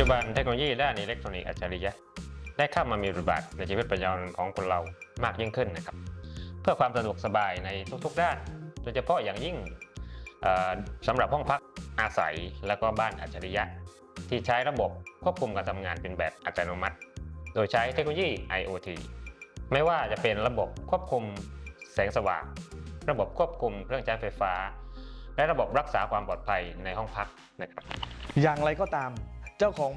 จุบันเทคโนโลยีด้านอิเล็กทรอนิกส์อัจฉริยะได้เข้ามามีบทบาทในชีวิตประจำวันของคนเรามากยิ่งขึ้นนะครับ เพื่อความสะดวกสบายในทุกๆด้าน โดยเฉพาะอย่างยิ่งสำหรับห้องพักอาศัยและก็บ้านอัจฉริยะ ที่ใช้ระบบควบคุมการทำงานเป็นแบบอัตโนมัติ โดยใช้เทคโนโลยี IoT ไม่ว่าจะเป็นระบบควบคุมแสงสว่าง ระบบควบคุมเครื่องใช้ไฟฟ้า และระบบรักษาความปลอดภัยในห้องพักนะครับอย่างไรก็ตาม เจ้าของ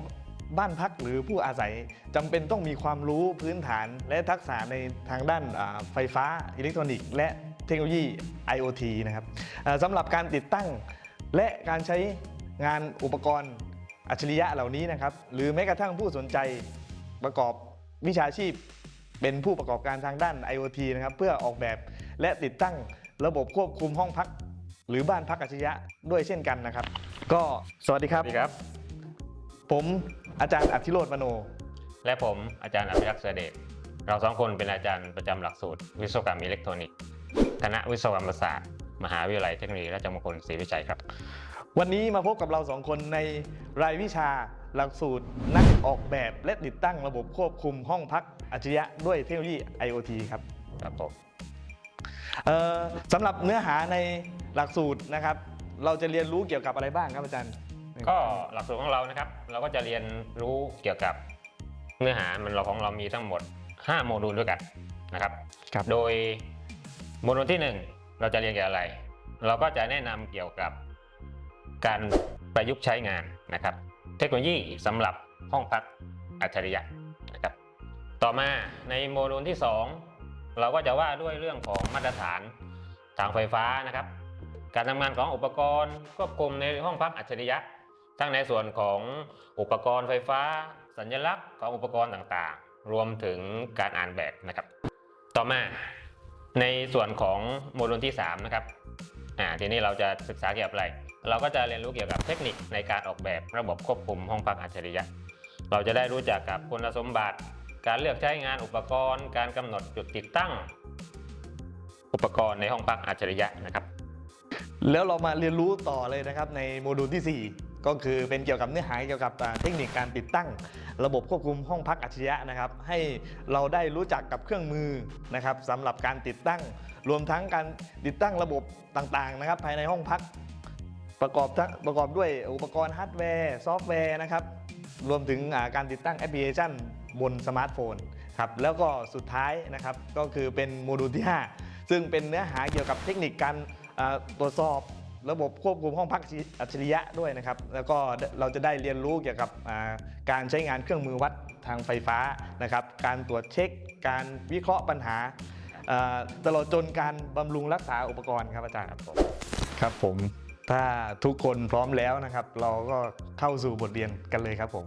บ้านพักหรือผู้อาศัยจำเป็นต้องมีความรู้พื้นฐานและทักษะในทางด้านไฟฟ้าอิเล็กทรอนิกส์ และเทคโนโลยี IoT นะครับสำหรับการติดตั้งและการใช้งานอุปกรณ์อัจฉริยะเหล่านี้นะครับ หรือแม้กระทั่งผู้สนใจประกอบวิชาชีพ เป็นผู้ประกอบการทางด้าน IoT นะครับเพื่อออกแบบและติดตั้งระบบควบคุมห้องพัก หรือบ้านพักอัจฉริยะด้วยเช่นกันนะครับ ก็สวัสดีครับวัสดีครับ ผมอาจารย์อธิโรธมโน และผมอาจารย์อภิรักษ์เสอเดชเราสองคนเป็นอาจารย์ประจำหลักสูตร วิศวกรรมอิเล็กทรอนิกส์คณะวิศวกรรมศาสตร์ มหาวิทยาลัยเทคโนโลยีราชมงคลศรีวิชัยครับ วันนี้มาพบกับเราสองคนในรายวิชาหลักสูตรนักออกแบบและติดตั้งระบบควบคุมห้องพักอัจฉริยะด้วยเทคโนโลยี IoT ครับครับผมเอ่อสำหรับเนื้อหาในหลักสูตรนะครับ เราจะเรียนรู้เกี่ยวกับอะไรบ้างครับอาจารย์ ก็หลักสูตรของเรานะครับ เราก็จะเรียนรู้เกี่ยวกับเนื้อหามันเราของเรามีทั้งหมด 5 โมดูลด้วยกันนะครับครับ โดยโมดูลที่ 1 เราจะเรียนเกี่ยวกับอะไร เราก็จะแนะนำเกี่ยวกับการประยุกต์ใช้งานนะครับ เทคโนโลยีสำหรับห้องพักอัจฉริยะนะครับ ต่อมาในโมดูลที่ 2 เราก็จะว่าด้วยเรื่องของมาตรฐานทางไฟฟ้านะครับ การทำงานของอุปกรณ์ควบคุมในห้องพักอัจฉริยะ ทั้งในส่วนของอุปกรณ์ไฟฟ้า สัญลักษณ์ของอุปกรณ์ต่างๆ รวมถึงการอ่านแบบนะครับ ต่อมาในส่วนของโมดูลที่3นะครับอ่าทีนี้เราจะศึกษาเกี่ยวกับอะไร เราก็จะเรียนรู้เกี่ยวกับเทคนิคในการออกแบบระบบควบคุมห้องพักอัจฉริยะ เราจะได้รู้จักกับคุณสมบัติ การเลือกใช้งานอุปกรณ์ การกำหนดจุดติดตั้ง อุปกรณ์ในห้องพักอัจฉริยะนะครับ แล้วเรามาเรียนรู้ต่อเลยนะครับในโมดูลที่ 4 ก็คือเป็นเกี่ยวกับเนื้อหาเกี่ยวกับเทคนิคการติดตั้ง ระบบควบคุมห้องพักอัจฉริยะนะครับ ให้เราได้รู้จักกับเครื่องมือนะครับสำหรับการติดตั้ง รวมทั้งการติดตั้งระบบต่างๆนะครับ ภายในห้องพัก ประกอบประกอบด้วยอุปกรณ์ฮาร์ดแวร์ซอฟต์แวร์นะครับรวมถึงการติดตั้งแอปพลิเคชันบนสมาร์ทโฟนครับแล้วก็สุดท้ายนะครับก็คือเป็นโมดูลที่ 5 ซึ่งเป็นเนื้อหาเกี่ยวกับเทคนิคการ ตรวจสอบระบบควบคุมห้องพักอัจฉริยะด้วยนะครับ แล้วก็เราจะได้เรียนรู้เกี่ยวกับอ่าการใช้งานเครื่องมือวัดทางไฟฟ้านะครับ การตรวจเช็ค การวิเคราะห์ปัญหาอ่าตลอดจนการบำรุงรักษาอุปกรณ์ครับอาจารย์ครับผมครับผม ถ้าทุกคนพร้อมแล้วนะครับ เราก็เข้าสู่บทเรียนกันเลยครับผม